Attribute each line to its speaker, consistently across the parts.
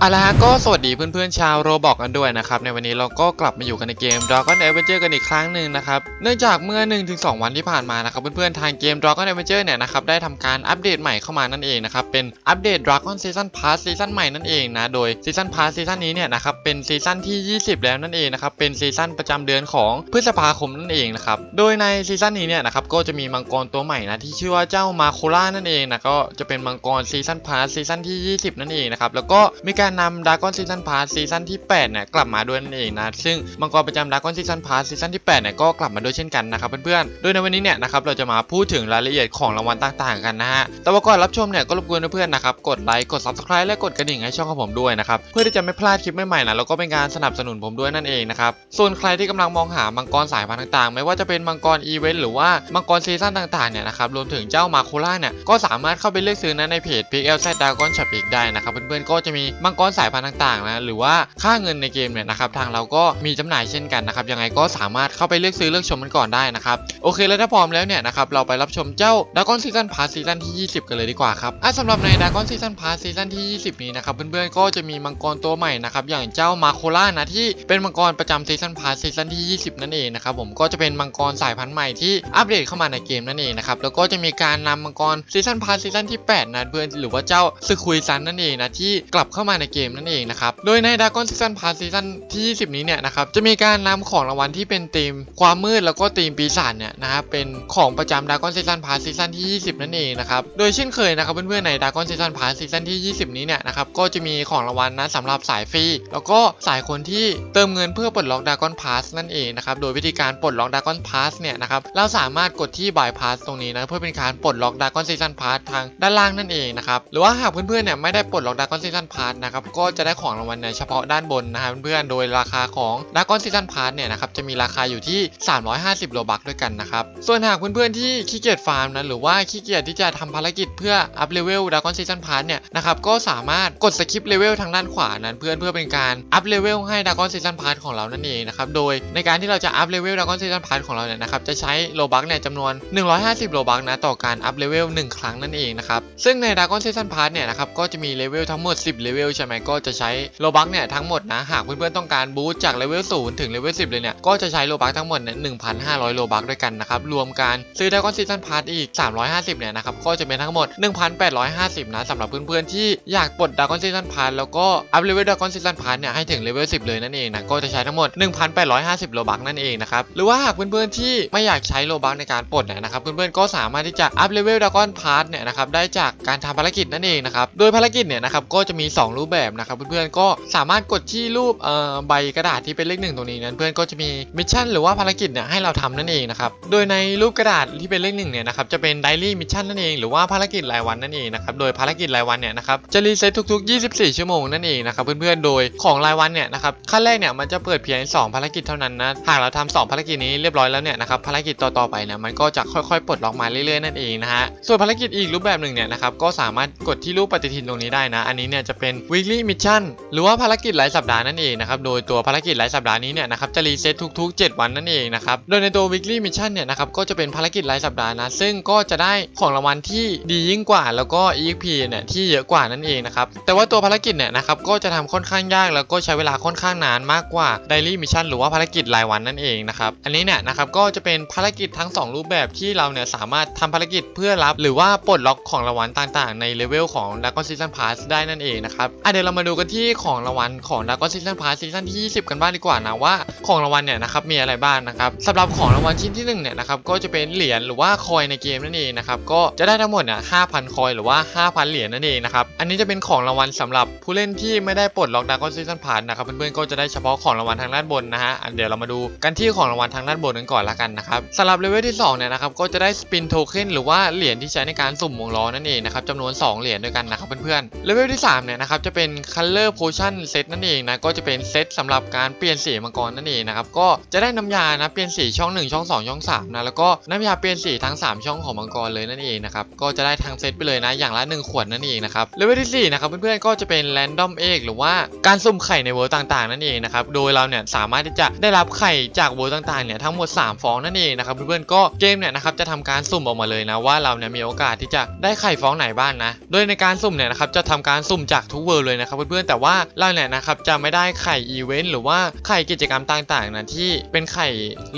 Speaker 1: เอาละฮะก็สวัสดีเพื่อนๆชาวโรบอกกันด้วยนะครับ ในวันนี้เราก็กลับมาอยู่กันในเกม Dragon Adventure กันอีกครั้งหนึ่งนะครับ เนื่องจากเมื่อ 1-2 วันที่ผ่านมานะครับ เพื่อนๆทางเกม Dragon Adventure เนี่ยนะครับได้ทำการอัปเดตใหม่เข้ามานั่นเองนะครับ เป็นอัปเดต Dragon Season Pass ซีซั่นใหม่นั่นเองนะ โดยซีซั่น Pass ซีซั่นนี้เนี่ยนะครับเป็นซีซั่นที่ 20 แล้วนั่นเองนะครับเป็นซีซั่นประจำเดือนของพฤษภาคมนั่นเองนะครับโดยในซีซั่นนี้เนี่ยนะครับก็จะมีมังกรตัวใหม่นะที่ชื่อว่าเจ้ามาโคล่านั่นเองนะก็จะเป็นมังกรซีซั่น Pass ซีซั่นที่ 20 นั่นเองนะครับแล้วก็มีการนำ Dragon Season Pass ซีซั่นที่8เนี่ยกลับมาด้วยนั่นเองนะ ซึ่งมังกรประจำ Dragon Season Pass ซีซั่นที่8เนี่ยก็กลับมาด้วยเช่นกันนะครับเพื่อนๆ โดยในวันนี้เนี่ยนะครับเราจะมาพูดถึงรายละเอียดของรางวัลต่างๆกันนะฮะ แต่ว่าก่อนรับชมเนี่ยก็รบกวนเพื่อนๆนะครับกดไลค์กด Subscribe และกดกระดิ่งให้ช่องของผมด้วยนะครับเพื่อที่จะไม่พลาดคลิปใหม่ๆนะแล้วก็เป็นการสนับสนุนผมด้วยนั่นเองนะครับส่วนใครที่กำลังมองหามังกรสายพันธุ์ต่างๆ ไม่ว่าจะเป็นมังกรอีเวนต์หรือว่ามังกรซีซั่นต่างๆเนี่ยนะครับรวมถึงเจ้ามาโคล่าเนี่ยก็สามารถเข้าไปเลือกซื้อนะในเพจ PLZ Dragon Shop อีกได้นะครับเพื่อนๆก็จะมีมังกรสายพันธุ์ต่างๆนะหรือว่าค่าเงินในเกมเนี่ยนะครับทางเราก็มีจำหน่ายเช่นกันนะครับยังไงก็สามารถเข้าไปเลือกซื้อเลือกชมมันก่อนได้นะครับโอเคแล้วถ้าพร้อมแล้วเนี่ยนะครับเราไปรับชมเจ้า Dragon Season Pass ซีซั่นที่ 20 กันเลยดีกว่าครับอะสำหรับใน Dragon Season Pass ซีซั่นที่ 20 นี้นะครับเพื่อนๆก็จะมีมังกรตัวใหม่นะครับอย่างเจ้ามาโคล่านะที่เป็นมังกรประจำซีซั่นพาสซีซั่นที่ 20 นั่นเองนะครับผมก็จะเป็นมังกรสายพันธุ์ใหม่ที่อัปเดตเข้ามาในเกมนั่นเองนะครับแล้วก็จะมีการนำมังกรซีซันพาสซีซันที่ 8นะเพื่อนหรือว่าเจ้าซึคุยซันนั่นเองนะที่กลับเข้ามาในเกมนั่นเองนะครับ โดยใน Dragon Season Pass ซีซั่นที่ 20 นี้เนี่ยนะครับ จะมีการนำของรางวัลที่เป็นธีมความมืดแล้วก็ธีมปีศาจเนี่ยนะครับ เป็นของประจำ Dragon Season Pass ซีซั่นที่ 20 นั่นเองนะครับ โดยเช่นเคยนะครับเพื่อนๆใน Dragon Season Pass ซีซั่นที่ 20 นี้เนี่ยนะครับ ก็จะมีของรางวัลนะสำหรับสายฟรี แล้วก็สายคนที่เติมเงินเพื่อปลดล็อก Dragon Pass นั่นเองนะครับ โดยวิธีการปลดล็อก Dragon Pass เนี่ยนะครับเราสามารถกดที่ Buy Pass ตรงนี้นะเพื่อเป็นการปลดล็อก Dragon Season Pass ทางด้านล่างนั่นเองนะครับหรือว่าหากเพื่อนๆเนี่ยไม่ได้ปลดล็อก Dragon Season Pass นะครับก็จะได้ของรางวัลในเฉพาะด้านบนนะครับเพื่อนๆโดยราคาของ Dragon Season Pass เนี่ยนะครับจะมีราคาอยู่ที่ 350โลบักด้วยกันนะครับส่วนหากเพื่อนๆที่ขี้เกียจฟาร์มนะหรือว่าขี้เกียจที่จะทำภารกิจเพื่ออัพเลเวล Dragon Season Pass เนี่ยนะครับก็สามารถกดสคิปเลเวลทางด้านขวานั้นเพื่อนเพื่อเป็นการอัพเลเวลให้ Dragon Season Pass ของเรานั่นเองนะครับโดยในการที่เราจะอัพเลเวล Dragon Season Pass ของเราเนี่ยนะครับจะใช้โลบักเนี่ยจำนวน 150โลบักนะต่อการอัพเลเวล1ครั้งนั่นเองนะครับซึ่งใน Dragon Season Pass เนี่ยนะครับก็จะมีเลเวลทั้งหมด 10เลเวลช่ไหมก็จะใช้โลบักเนี่ยทั้งหมดนะหากเพื่อนๆต้องการบูสต์จากเลเวล0ถึงเลเวล10เลยเนี่ยก็จะใช้โลบักทั้งหมดเนี่ย1,500โลบักด้วยกันนะครับรวมการซื้อ Dragon Season Pass อีก 350เนี่ยนะครับก็จะเป็นทั้งหมด 1,850 นะสำหรับเพื่อนๆที่อยากปลด Dragon Season Pass แล้วก็อัพเลเวล Dragon Season Pass เนี่ยให้ถึงเลเวล10 เลยนั่นเองนะก็จะใช้ทั้งหมด 1,850 โลบักนั่นเองนะครับหรือว่าหากเพื่อนๆที่ไม่อยากใช้โลบักในการปลดนะครับเพื่อนๆก็สามารถที่จะอัพเลเวล Dragon Pass เนี่ยนะครับได้จากการทำภารกิจนั่นเองนะครับโดยภารกิจเนี่ยนะครับก็จะมี 2 รูปแบบนะครับเพื่อนๆก็สามารถกดที่รูปใบกระดาษที่เป็นเลขหนึ่งตรงนี้นั้นเพื่อนก็จะมีมิชชั่นหรือว่าภารกิจเนี่ยให้เราทำนั่นเองนะครับโดยในรูปกระดาษที่เป็นเลขหนึ่งเนี่ยนะครับจะเป็นไดรี่มิชชั่นนั่นเองหรือว่าภารกิจรายวันนั่นเองนะครับโดยภารกิจรายวันเนี่ยนะครับจะรีเซ็ตทุก ๆ 24 ชั่วโมงนั่นเองนะครับเพื่อนๆโดยของรายวันเนี่ยนะครับขั้นแรกเนี่ยมันจะเปิดเพียง 2 ภารกิจเท่านั้นนะหากเราทำ2ภารกิจนี้เรียบร้อยแล้วเนี่ยนะครับภารกิจต่อๆไปเนี่ยมันก็จะค่อยๆปลดล็อกมาเรื่อยๆนั่นเองนะฮะส่วนภารกิจอีกรูปแบบหนึ่งเนี่ยนะครับก็สามารถกดที่รูปปฏิทินตรงนี้ได้นะ อันนี้เนี่ยจะเป็น weekly mission หรือว่าภารกิจรายสัปดาห์นั่นเองนะครับ โดยตัวภารกิจรายสัปดาห์นี้เนี่ยนะครับจะรีเซ็ตทุก ๆ 7 วันนั่นเองนะครับ โดยในตัว weekly mission เนี่ยนะครับก็จะเป็นภารกิจรายสัปดาห์นะ ซึ่งก็จะได้ของรางวัลที่ดียิ่งกว่า แล้วก็ EXP เนี่ยที่เยอะกว่านั่นเองนะครับ แต่ว่าตัวภารกิจเนี่ยนะครับก็จะทำค่อนข้างยาก แล้วก็ใช้เวลาค่อนข้างนานมากกว่า daily mission หรือว่าภารกิจรายวันนั่นเองนะครับ อันนี้เนี่ยนะครับก็จะเป็นภารกิจทั้ง 2 รูปแบบที่เราเนี่ยสามารถทำภารกิจเพื่อรับ หรือว่าปลดล็อกของรางวัลต่าง ๆ ในเลเวลของ Dragon Season Pass ได้นั่นเองนะครับอะเดี๋ยวเรามาดูกันที่ของรางวัลของ Dragon Season Pass ซีซั่นที่ 20 กันบ้างดีกว่านะว่าของรางวัลเนี่ยนะครับมีอะไรบ้างนะครับสำหรับของรางวัลชิ้นที่1เนี่ยนะครับก็จะเป็นเหรียญหรือว่าคอยในเกมนั่นเองนะครับก็จะได้ทั้งหมดเนี่ย5,000 คอยหรือว่า 5,000 เหรียญนั่นเองนะครับอันนี้จะเป็นของรางวัลสำหรับผู้เล่นที่ไม่ได้ปลดล็อก Dragon Season Pass นะครับเพื่อนๆก็จะได้เฉพาะของรางวัลทางด้านบนนะฮะอะเดี๋ยวเรามาดูกันที่ของรางวัลทางด้านบนกันก่อนละกันนะครับสำหรับเลเวลที่2เนี่ยนะครับก็จะได้สปินโทเค็นหรือว่าเหรียญที่ใช้ในการสุ่มวงล้อนั่นเองนะครับจำนวน2เหรียญด้วยกันนะครับเพื่อนๆเลเวลที่3เนี่ยนะครับจะเปเป็น Color Potion Set นั่นเองนะ ก็จะเป็นเซตสำหรับการเปลี่ยนสีมังกรนั่นเองนะครับ ก็จะได้น้ำยานะ เปลี่ยนสีช่อง 1 ช่อง 2 ช่อง 3 นะ แล้วก็น้ำยาเปลี่ยนสีทั้ง 3 ช่องของมังกรเลยนั่นเองนะครับ ก็จะได้ทั้งเซตไปเลยนะ อย่างละ 1 ขวดนั่นเองนะครับ เลเวลที่ 4 นะครับเพื่อนๆ ก็จะเป็น Random Egg หรือว่าการสุ่มไข่ในเวิร์ต่างๆ นั่นเองนะครับ โดยเราเนี่ยสามารถที่จะได้รับไข่จากเวิร์ต่างๆ เนี่ยทั้งหมด 3 ฟองนั่นเองนะครับเพื่อนๆ ก็เกมเนี่ยนะครับจะทำการสุ่มออกมาเลยนะว่าเราเนี่ยมีโอกาสที่จะได้ไข่ฟองไหนบ้างนะ โดยในการสุ่มเนี่ยนะครับจะทำการสุ่มจากทุกเวิร์เลยนะครับเพื่อนๆแต่ว่าเราเนี่ยนะครับจะไม่ได้ไข่อีเวนต์หรือว่าไข่กิจกรรมต่างๆนะที่เป็นไข่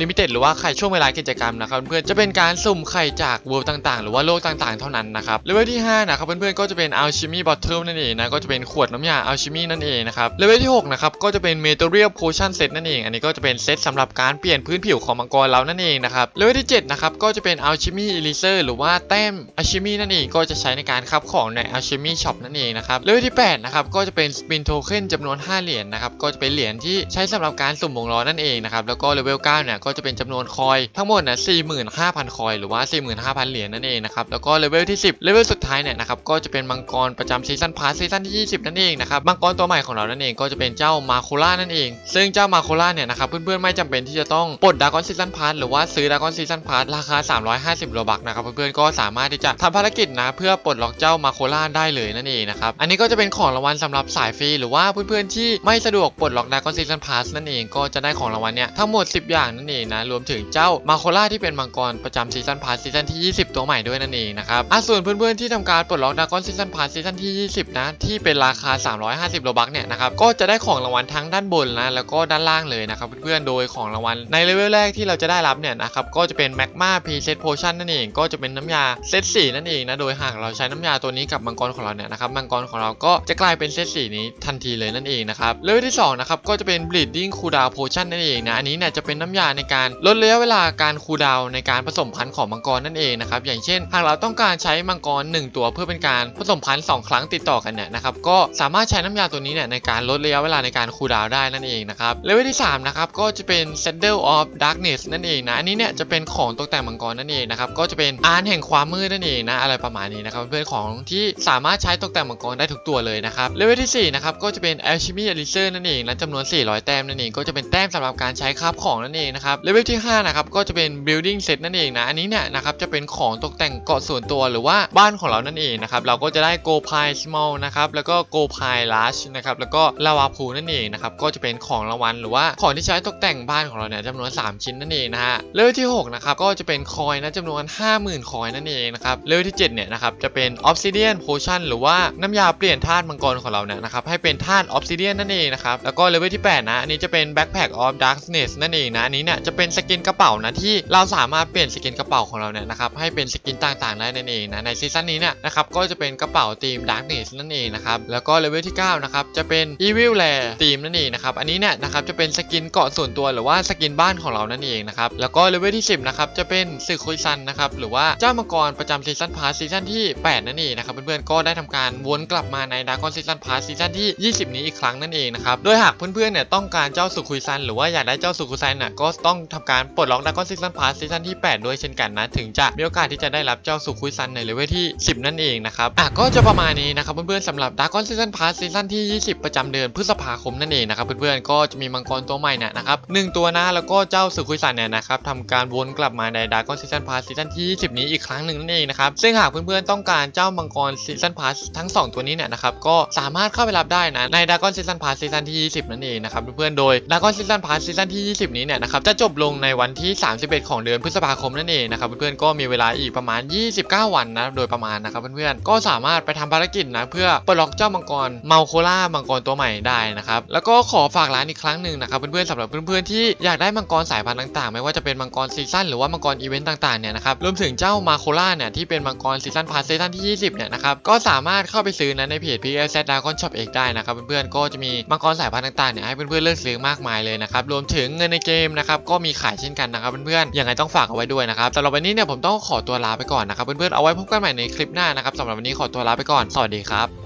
Speaker 1: ลิมิเต็ดหรือว่าไข่ช่วงเวลากิจกรรมนะครับเพื่อนๆจะเป็นการสุ่มไข่จากเวิร์ต่างๆ หรือว่าโลกต่างๆ เท่านั้นนะครับเลเวลที่5นะครับเพื่อนๆก็จะเป็น alchemy bottle นั่นเองนะก็จะเป็นขวดน้ำยา alchemy นั่นเองนะครับเลเวลที่6นะครับก็จะเป็น material potion set นั่นเอง อันนี้ก็จะเป็นเซตสำหรับการเปลี่ยนพื้นผิวของมังกรเรานั่นเองนะครับเลเวลที่7นะครับก็จะเป็น alchemy eraser หรือว่าแต้ม alchemy นั่นเองก็จะใช้ในการคับของใน alchemy shop นั่นเองนะครับเลเวลที่8นะครับก็จะเป็น spin token จำนวน 5 เหรียญนะครับก็จะเป็นเหรียญที่ใช้สำหรับการสุ่มวงล้อนั่นเองนะครับแล้วก็เลเวล9เนี่ยก็จะเป็นจำนวนคอยทั้งหมดนะ45,000 คอยหรือว่า 45,000 เหรียญนั่นเองนะครับแล้วก็เลเวลที่ 10 เลเวลสุดท้ายเนี่ยนะครับก็จะเป็นมังกรประจำซีซั่นพาร์ซีซั่นที่ 20 นั่นเองนะครับมังกรตัวใหม่ของเรานั่นเองก็จะเป็นเจ้ามาโคล่านั่นเอง ซึ่งเจ้ามาโคล่าเนี่ยนะครับเพื่อนๆไม่จำเป็นที่จะต้องปลดดากอนซีซั่นพาร์หรือว่าซื้อดากอนซีซั่นพาร์ราคา 350โลบักนะครับเพื่อนๆก็สามารถที่จะทำภารกิจนะเพื่อปลดล็อกเจ้ามาโคล่าได้เลยนั่นเองนะครับอันนี้ก็จะเป็นของรางวัลสำหรับสายฟรีหรือว่าเพื่อนๆที่ไม่สะดวกปลดล็อกดากอนซีซันพาร์นั่นเองก็จะได้ของรางวัลเนี่ยทั้งหมด 10 อย่างนั่นเองนะรวมถึงเจ้ามาโคล่าที่เป็นมังกรประจำซีซันพาร์ซีซันที่ 20 ตัวใหม่ด้วยนั่นเองนะครับอะส่วนเพื่อนๆที่ทำการปลดล็อกดากอนซีซันพาร์ซีซันที่ 20 นะที่เป็นราคา 350โลบักเนี่ยนะครับก็จะได้ของรางวัลทั้งด้านบนนะแล้วก็ด้านล่างเลยนะครับเพื่อนๆโดยของรางวัลในเลเวลแรกที่เราจะได้รับเนี่ยนะครับก็จะเป็นแมกมาพรีเซตโพชั่นนั่นเองก็จะเป็นน้ำยาเซตสีนั่นเองนะโดยหากเราใช้น้ำยาตัวนี้กับมังกรของเราเนี่ยนะครับมังกรของเราก็จะกลายเป็นเซตสีนี้ทันทีเลยนั่นเองนะครับเลเวลที่2นะครับก็จะเป็น bleeding cooldown potion นั่นเองนะอันนี้เนี่ยจะเป็นน้ำยาในการลดระยะเวลาการคูลดาวในการผสมพันธุ์ของมังกรนั่นเองนะครับอย่างเช่น หากเราต้องการใช้มังกร 1 ตัวเพื่อเป็นการผสมพันธุ์2ครั้งติดต่อกันเนี่ยนะครับก็สามารถใช้น้ำยาตัวนี้เนี่ยในการลดระยะเวลาในการคูลดาวได้นั่นเองนะครับเลเวลที่3นะครับก็จะเป็น Saddle of Darkness นั่นเองนะอันนี้เนี่ยจะเป็นของตกแต่งมังกรนั่นเองนะครับก็จะเป็นอานแห่งความมืดนั่นเองนะอะไรประมาณนี้นะครับเพื่อนของที่สามารถใช้ตกแต่งมังกรได้ทุกตัวเลยนะครับเลเวลที่4นะครับก็จะเป็น Alchemy Elixir นั่นเองและจำนวน 400 แต้มนั่นเองก็จะเป็นแต้มสำหรับการใช้คราบของนั่นเองนะครับเลเวลที่5นะครับก็จะเป็น Building Set นั่นเองนะอันนี้เนี่ยนะครับจะเป็นของตกแต่งเกาะส่วนตัวหรือว่าบ้านของเรานั่นเองนะครับเราก็จะได้ Go Pie Small นะครับแล้วก็ Go Pie Large นะครับแล้วก็ Lava Pool นั่นเองนะครับก็จะเป็นของรางวัลหรือว่าของที่ใช้ตกแต่งบ้านของเราเนี่ยจำนวน 3 ชิ้นนั่นเองนะฮะเลเวลที่6นะครับก็จะเป็นคอยนะจำนวน 50,000 คอยนั่นเองนะครับเลเวลที่7เนี่ยนะครับจะเป็น Obsidian Potion หรือว่าน้ำยาเปลี่ยนธาตุมังกรของเราเนี่ยนะครับให้เป็นธาตุ Obsidian นั่นเองนะครับแล้วก็เลเวลที่ 8 นะอันนี้จะเป็น Backpack of Darkness นั่นเองนะอันนี้เนี่ยจะเป็นสกินกระเป๋านะที่เราสามารถเปลี่ยนสกินกระเป๋าของเราเนี่ยนะครับให้เป็นสกินต่างๆได้นั่นเองนะในซีซั่นนี้เนี่ยนะครับก็จะเป็นกระเป๋าทีม Darkness นั่นเองนะครับแล้วก็เลเวลที่9นะครับจะเป็น Evil Lair ทีมนั่นเองนะครับอันนี้เนี่ยนะครับจะเป็นสกินเกาะส่วนตัวหรือว่าสกินบ้านของเรานั่นเองนะครับแล้วก็เลเวลที่ 10นะครับจะเป็นสึกคุยซันนะครับหรือว่าเจ้ามังกรประจำซีซั่นพาร์ซีซั่นที่ 8 นั่นเองนะครับเพื่อนๆก็ได้ทำการวนกลับมาในดากอนซีซันพาร์ซีซันที่ 20 นี้อีกครั้งนั่นเองนะครับ โดยหากเพื่อนๆเนี่ยต้องการเจ้าสุคุยซันหรือว่าอยากได้เจ้าสุคุยซันน่ะก็ต้องทำการปลดล็อกดากอนซีซันพาร์ซีซันที่ 8 ด้วยเช่นกันนะ ถึงจะมีโอกาสที่จะได้รับเจ้าสุคุยซันในเลเวลที่ 10 นั่นเองนะครับอะก็จะประมาณนี้นะครับเพื่อนๆสำหรับดากอนซีซันพาร์ซีซันที่ 20 ประจำเดือนพฤษภาคมนั่นเองนะครับเพื่อนๆก็จะมีมังกรตัวใหม่เนี่ยนะครับหนึ่งตัวนะแล้วก็เจ้าสุคุยซันเนี่ยนะครับทำการวนกลับมาในดากอนซีซันพาร์ซีซันที่ 20 นี้อีกครั้งหนึ่งนั่นเองนะครับซึ่งหากเพื่อนๆต้องการเจ้ามังกรซีซันพาร์ทั้ง 2 ตัวนี้เนี่ยนะครับก็สามารถเข้าไปรับได้นะในดากอนซีซั่นพาร์ซีซั่นที่ 20 นั่นเองนะครับเพื่อนๆโดยดากอนซีซั่นพาร์ซีซั่นที่ 20 นี้เนี่ยนะครับจะจบลงในวันที่ 31 ของเดือนพฤษภาคมนั่นเองนะครับเพื่อนๆก็มีเวลาอีกประมาณ 29 วันนะโดยประมาณนะครับเพื่อนๆก็สามารถไปทำภารกิจนะเพื่อปลดล็อกเจ้ามังกรเมาโคล่ามังกรตัวใหม่ได้นะครับแล้วก็ขอฝากร้านอีกครั้งหนึ่งนะครับเพื่อนๆสำหรับเพื่อนๆที่อยากได้มังกรสายพันธุ์ต่างๆ ไม่ว่าจะเป็นมังกรซีซั่นหรือว่ามังกรอีเวนต์ต่างๆเนี่ยนะครับรวมถึงเจ้ามาโคล่าเนี่ยที่เป็นมังกรซีซั่นพาร์ซีซั่นที่ 20เนี่ยนะครับก็สามารถเข้าไปซื้อนะในเพจ PLZ ดราก้อนช็อปเอกได้นะครับเพื่อนๆก็จะมีมังกรสายพันธุ์ต่างๆเนี่ยให้เพื่อนๆเลือกซื้อมากมายเลยนะครับรวมถึงเงินในเกมนะครับก็มีขายเช่นกันนะครับเพื่อนๆยังไงต้องฝากเอาไว้ด้วยนะครับสำหรับวันนี้เนี่ยผมต้องขอตัวลาไปก่อนนะครับเพื่อนๆเอาไว้พบกันใหม่ในคลิปหน้านะครับสำหรับวันนี้ขอตัวลาไปก่อนสวัสดีครับ